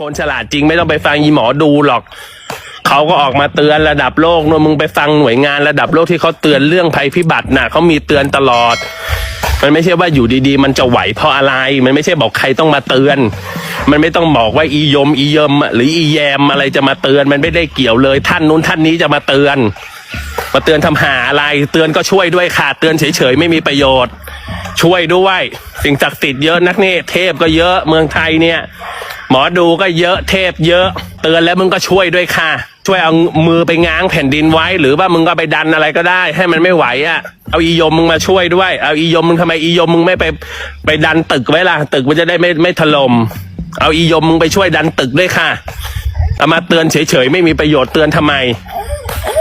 คนฉลาดจริงไม่ต้องไปฟังยีหมอดูหรอก เขาก็ออกมาเตือนระดับโลกนู่นมึงไปฟังหน่วยงานระดับโลกที่เขาเตือนเรื่องภัยพิบัติน่ะเขามีเตือนตลอด มันไม่ใช่ว่าอยู่ดีๆ มันจะไหวเพราะอะไร มันไม่ใช่บอกใครต้องมาเตือน มันไม่ต้องบอกว่าอียมอีเยมหรืออีแยมอะไรจะมาเตือน มันไม่ได้เกี่ยวเลย ท่านนู้นท่านนี้จะมาเตือน มาเตือนทำหาอะไร เตือนก็ช่วยด้วยค่ะ เตือนเฉยๆไม่มีประโยชน์ ช่วยด้วย สิ่งศักดิ์สิทธิ์เยอะนักเนี่เทพก็เยอะเมืองไทยเนี่ย หมอดูก็เยอะเทพเยอะ เตือนแล้วมึงก็ช่วยด้วยค่ะ ช่วยเอามือไปง้างแผ่นดินไว้ หรือว่ามึงก็ไปดันอะไรก็ได้ ให้มันไม่ไหวอะเอาอียมมึงมาช่วยด้วยเอาอียมมึงทำไมอียมมึงไม่ไปไปดันตึกไว้ล่ะตึกมันจะได้ไม่ไม่ถล่มเอาอียมมึงไปช่วยดันตึกด้วยค่ะเอามาเตือนเฉยๆไม่มีประโยชน์เตือนทำไม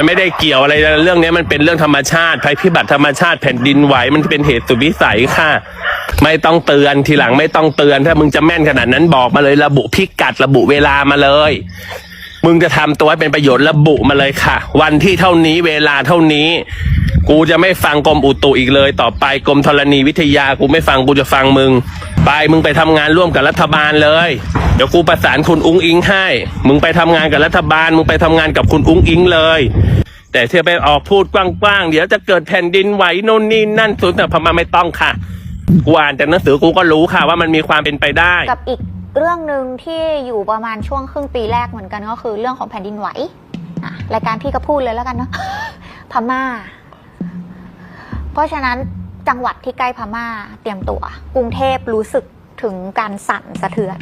ไม่ได้เกี่ยวอะไรเรื่องนี้มันเป็นเรื่องธรรมชาติภัยพิบัติธรรมชาติแผ่นดินไหวมันเป็นเหตุสุดวิสัยค่ะ ไม่ต้องเตือนทีหลังไม่ต้องเตือน ถ้ามึงจะแม่นขนาดนั้นบอกมาเลยระบุพิกัดระบุเวลามาเลย มึงจะทำตัวให้เป็นประโยชน์ระบุมาเลยค่ะ วันที่เท่านี้เวลาเท่านี้ กูจะไม่ฟังกรมอุตุอีกเลย ต่อไปกรมธรณีวิทยากูไม่ฟังกูจะฟังมึง ไปมึงไปทำงานร่วมกับรัฐบาลเลย เดี๋ยวกูประสานคุณอุ้งอิงให้ มึงไปทำงานกับรัฐบาล มึงไปทำงานกับคุณอุ้งอิงเลย แต่ที่ไปออกพูดกว้างๆเดี๋ยวจะเกิดแผ่นดินไหวโน่นนี่นั่นสุดแต่พม่าไม่ต้องค่ะกูอ่านจากหนังสือกูก็รู้ค่ะว่ามันมีความเป็นไปได้ กับอีกเรื่องหนึ่งที่อยู่ประมาณช่วงครึ่งปีแรกเหมือนกันก็คือเรื่องของแผ่นดินไหวรายการพี่ก็พูดเลยแล้วกันเนาะพม่า เพราะฉะนั้นจังหวัดที่ใกล้พม่าเตรียมตัว กรุงเทพรู้สึกถึงการสั่นสะเทือน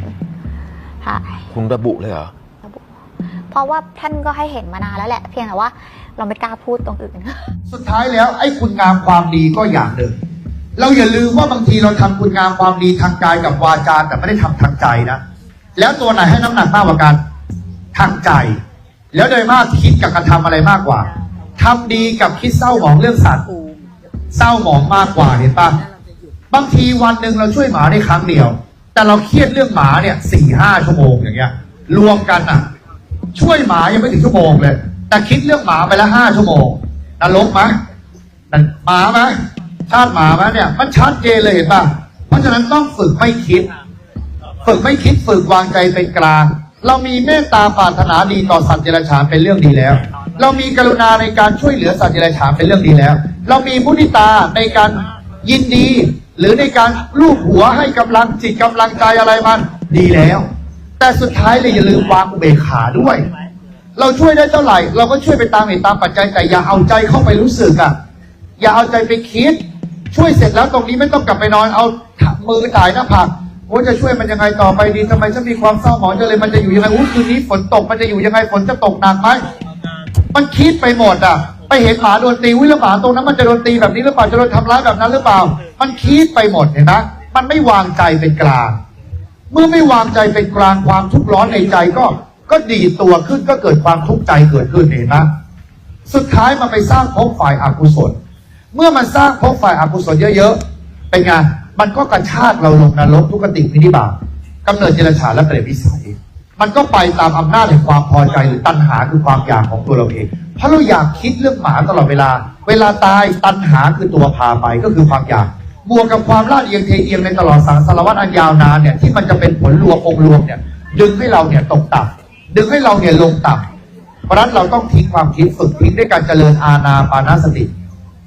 ใช่คุณระบุเลยเหรอเพราะว่าท่านก็ให้เห็นมานานแล้วแหละ เพียงแต่ว่าเราไม่กล้าพูดตรงอื่น สุดท้ายแล้วไอ้คุณงามความดีก็อย่างหนึ่ง เราอย่าลืมว่าบางทีเราทำคุณงามความดีทางกายกับวาจาแต่ไม่ได้ทำทางใจนะแล้วตัวไหนให้น้ำหนักมากกว่ากันทางใจ แล้วโดยมากคิดกับการทำอะไรมากกว่าทำดีกับคิดเศร้าหมองเรื่องสัตว์ เศร้าหมองมากกว่าเห็นปะบางทีวันหนึ่งเราช่วยหมาได้ครั้งเดียว แต่เราเครียดเรื่องหมาเนี่ยสี่ห้าชั่วโมงอย่างเงี้ย รวมกันอะ ช่วยหมายังไม่ถึงชั่วโมงเลย แต่คิดเรื่องหมาไปล้วห้าชั่วโมงนรกไหมนั่นหมาไหมชาติหมาไหมเนี่ย มันชัดเจนเลยเห็นป่ะเพราะฉะนั้นต้องฝึกไม่คิด ฝึกไม่คิดฝึกวางใจเป็นกลางเรามีเมตตาปรารถนาดีต่อสัตว์เดรัจฉานเป็นเรื่องดีแล้ว เรามีกรุณาในการช่วยเหลือสัตว์เดรัจฉานเป็นเรื่องดีแล้ว เรามีมุทิตาในการยินดี หรือในการลูบหัวให้กำลังจิตกำลังใจอะไรมันดีแล้ว แต่สุดท้ายเลยอย่าลืมวางอุเบกขาด้วย เราช่วยได้เท่าไหร่ เราก็ช่วยไปตามเหตุตามปัจจัยแต่อย่าเอาใจเข้าไปรู้สึกอะ อย่าเอาใจไปคิด ช่วยเสร็จแล้วตรงนี้ไม่ต้องกลับไปนอนเอามือถ่ายหน้าผากว่าจะช่วยมันยังไงต่อไปดีทำไมฉันมีความเศร้าหมองจังเลยมันจะอยู่ยังไงอู้คืนนี้ฝนตกมันจะอยู่ยังไงฝนจะตกหนักไหมมันคิดไปหมดอะ ไปเห็นหมาโดนตีวิลหมาตรงนั้นมันจะโดนตีแบบนี้หรือเปล่าจะโดนทำร้ายแบบนั้นหรือเปล่า มันคิดไปหมดเห็นไหมมันไม่วางใจเป็นกลาง เมื่อไม่วางใจเป็นกลางความทุกข์ร้อนในใจก็ก็ดีดตัวขึ้นก็เกิดความทุกข์ใจเกิดขึ้นเห็นไหมสุดท้ายมันไปสร้างภพฝ่ายอกุศล เมื่อมันสร้างภพฝ่ายอกุศลเยอะๆเป็นไงมันก็กระชากเราลงนรกทุกขติวินิบาตกำเนิดเจรฉาและเปรตวิสัย มันก็ไปตามอำนาจแห่งความพอใจหรือตัณหาคือความอยากของตัวเราเอง เพราะเราอยากคิดเรื่องหมาตลอดเวลา เวลาตายตัณหาคือตัวพาไปก็คือความอยาก บวกกับความลาดเอียงเทเอียงในตลอดสังสารวัฏอันยาวนานเนี่ยที่มันจะเป็นผลรวมองค์รวมเนี่ย ดึงให้เราเนี่ยตกต่ำดึงให้เราเนี่ยลงต่ำเพราะนั้นเราต้องทิ้งความคิดฝึกทิ้งด้วยการเจริญอาณาปานาสติ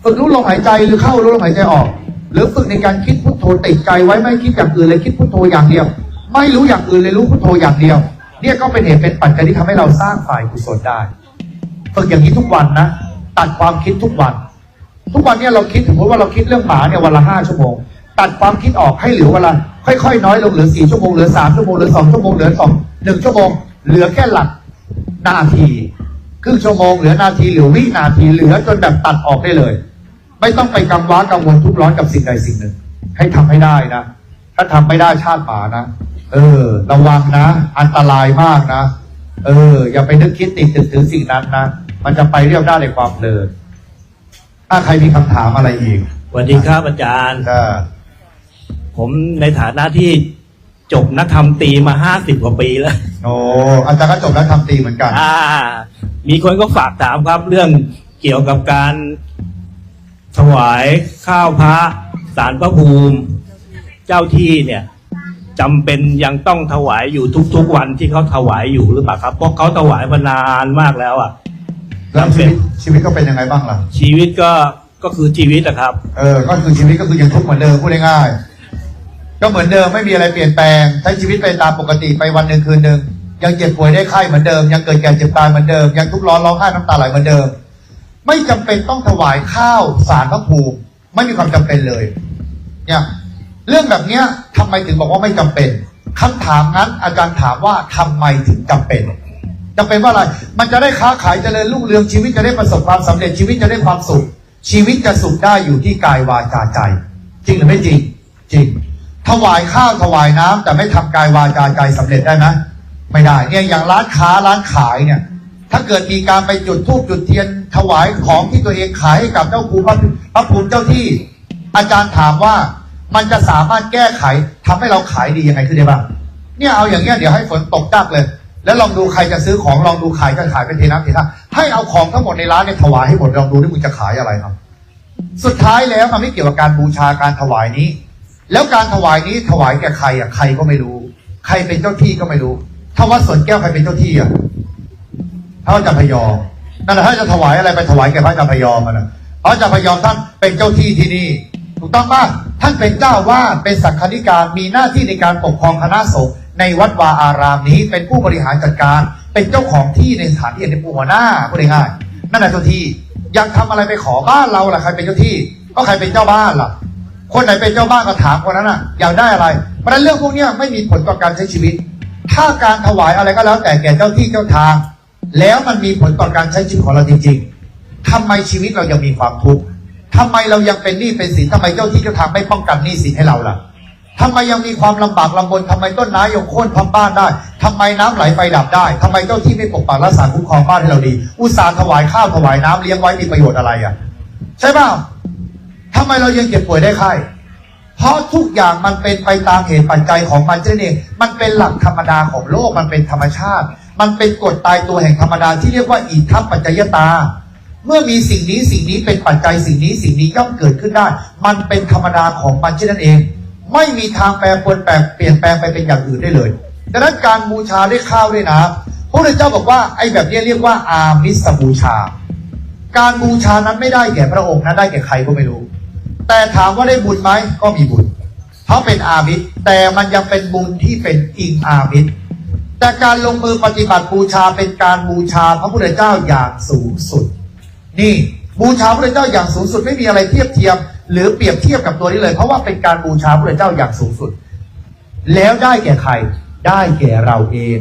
ฝึกรู้ลมหายใจหรือเข้ารู้ลมหายใจออก หรือฝึกในการคิดพุทโธติดใจไว้ไม่คิดอย่างอื่นเลยคิดพุทโธอย่างเดียว ไม่รู้อย่างอื่นเลยรู้พุทโธอย่างเดียว เนี่ยก็เป็นเหตุเป็นปัจจัยที่ทำให้เราสร้างฝ่ายกุศลได้ ฝึกอย่างนี้ทุกวันนะ ตัดความคิดทุกวัน ทุกวันเนี่ยเราคิดถึงว่าเราคิดเรื่องหมาเนี่ยวันละห้าชั่วโมง ตัดความคิดออกให้เหลือเวลาค่อยๆน้อยลงเหลือสี่ชั่วโมงเหลือสามชั่วโมงเหลือสองชั่วโมงเหลือสองหนึ่งชั่วโมง เหลือแค่หลักนาที ครึ่งชั่วโมงเหลือนาทีเหลือวินาทีเหลือจนแบบตัดออกได้เลย ไม่ต้องไปกังวลกังวลทุกร้อนกับสิ่งใดสิ่งหนึ่ง ให้ทำให้ได้นะ ถ้าทำไม่ได้ชาติหมานะ เออ ระวังนะ อันตรายมากนะ เออ อย่าไปนึกคิดติดตึกถึงสิ่งนั้นนะมันจะไปเรียบได้ในความเพลินถ้าใครมีคำถามอะไรอีกสวัสดีครับอาจารย์ก็ผมในฐานะที่จบนักธรรมตรีมาห้าสิบกว่าปีแล้ว โอ้อาจารย์ก็จบแล้วทำตีเหมือนกัน อ่า มีคนก็ฝากถามครับเรื่องเกี่ยวกับการถวายข้าวพระสารพระภูมิ เจ้าที่เนี่ย จำเป็นยังต้องถวายอยู่ทุกๆวันที่เขาถวายอยู่หรือเปล่าครับเพราะเขาถวายมานานมากแล้วอะ แล้วชีวิตชีวิตก็เป็นยังไงบ้างล่ะ ชีวิตก็ก็คือชีวิตนะครับ เออ ก็คือชีวิตก็คือยังทุกข์เหมือนเดิมพูดง่ายๆก็เหมือนเดิมไม่มีอะไรเปลี่ยนแปลงใช้ชีวิตไปตามปกติไปวันหนึ่งคืนหนึ่งยังเจ็บป่วยได้ไข้เหมือนเดิม ยังเกิดแก่เจ็บตายเหมือนเดิมยังทุกข์ร้อนร้องไห้น้ำตาไหลเหมือนเดิม ไม่จำเป็นต้องถวายข้าวสารพระภูมิไม่มีความจำเป็นเลย เนี่ย เรื่องแบบเนี้ย ทำไมถึงบอกว่าไม่จำเป็นคำถามนั้นอาจารย์ถามว่าทำไมถึงจำเป็นจำเป็นว่าอะไร มันจะได้ค้าขายเจริญรุ่งเรืองชีวิตจะได้ประสบความสำเร็จชีวิตจะได้ความสุข ชีวิตจะสุขได้อยู่ที่กายวาจาใจ จริงหรือไม่จริง จริง ถวายข้าวถวายน้ำแต่ไม่ทำกายวาจาใจสำเร็จได้ไหมไม่ได้ เนี่ยอย่างร้านค้าร้านขายเนี่ย ถ้าเกิดมีการไปจุดธูปจุดเทียน ถวายของที่ตัวเองขายให้กับเจ้าภูมิพระพระภูมิเจ้าที่ อาจารย์ถามว่า มันจะสามารถแก้ไขทำให้เราขายดียังไงขึ้นได้บ้าง เนี่ยเอาอย่างเงี้ยเดี๋ยวให้ฝนตกจักเลย แล้วลองดูใครจะซื้อของลองดูขายจะขายเป็นเทน้ำเทท่าให้เอาของทั้งหมดในร้านเนี่ยถวายให้หมดลองดูที่มึงจะขายอะไรครับ สุดท้ายแล้วมันไม่เกี่ยวกับการบูชาการถวายนี้ แล้วการถวายนี้ถวายแก่ใครอะใครก็ไม่รู้ ใครเป็นเจ้าที่ก็ไม่รู้ ถ้าวัดสวนแก้วใครเป็นเจ้าที่อะพระอาจารย์พยอมนั่นแหละถ้าจะถวายอะไรไปถวายแก่พระอาจารย์พยอมมันนะพระอาจารย์พยอมท่านเป็นเจ้าที่ที่นี่ ถูกต้องป่ะ ท่านเป็นเจ้าว่าเป็นสังฆนิการมีหน้าที่ในการปกครองคณะสงฆ์ในวัดวาอารามนี้เป็นผู้บริหารจัดการ เป็นเจ้าของที่ในสถานที่ในปูหัวหน้าพูดง่ายๆนั่นแหละเจ้าที่อยากทำอะไรไปขอบ้านเราล่ะใครเป็นเจ้าที่ ก็ใครเป็นเจ้าบ้านล่ะ คนไหนเป็นเจ้าบ้านก็ถามคนนั้นอะ อยากได้อะไรเพราะนั้นเรื่องพวกนี้ไม่มีผลต่อการใช้ชีวิต ถ้าการถวายอะไรก็แล้วแต่แก่เจ้าที่เจ้าทาง แล้วมันมีผลต่อการใช้ชีวิตของเราจริง ๆทำไมชีวิตเรายังมีความทุกข์ ทำไมเรายังเป็นหนี้เป็นสินทำไมเจ้าที่เจ้าทางไม่ป้องกันหนี้สินให้เราล่ะทำไมยังมีความลำบากลำบนทำไมต้นไม้ยังโค่นพังบ้านได้ทำไมน้ำไหลไฟดับได้ทำไมเจ้าที่ไม่ปกปักรักษาคุ้มครองบ้านให้เราดี อุตส่าห์ถวายข้าวถวายน้ำเลี้ยงไว้มีประโยชน์อะไรอะ ใช่เปล่าทำไมเรายังเจ็บป่วยได้ไข้เพราะทุกอย่างมันเป็นไปตามเหตุปัจจัยของมันเช่นเอง มันเป็นหลักธรรมดาของโลก มันเป็นธรรมชาติ มันเป็นกฎตายตัวแห่งธรรมดาที่เรียกว่าอิทัปปัจจยตา เมื่อมีสิ่งนี้สิ่งนี้เป็นปัจจัยสิ่งนี้สิ่งนี้ย่อมเกิดขึ้นได้ มันเป็นธรรมดาของมันเช่นนั้นเอง ไม่มีทางแปรปรวนแปลเปลี่ยนแปลงไปเป็นอย่างอื่นได้เลยดังนั้นการบูชาด้วยข้าวด้วยน้ำพระพุทธเจ้าบอกว่าไอ้แบบนี้เรียกว่าอามิสบูชา การบูชานั้นไม่ได้แก่พระองค์นะได้แก่ใครก็ไม่รู้ แต่ถามว่าได้บุญไหมก็มีบุญ เพราะเป็นอามิตรแต่มันยังเป็นบุญที่เป็นอิงอามิตรแต่การลงมือปฏิบัติบูชาเป็นการบูชาพระพุทธเจ้าอย่างสูงสุด นี่บูชาพระเจ้าอย่างสูงสุดไม่มีอะไรเทียบเทียม หรือเปรียบเทียบกับตัวนี้เลย เพราะว่าเป็นการบูชาพระเจ้าอย่างสูงสุด แล้วได้แก่ใครได้แก่เราเอง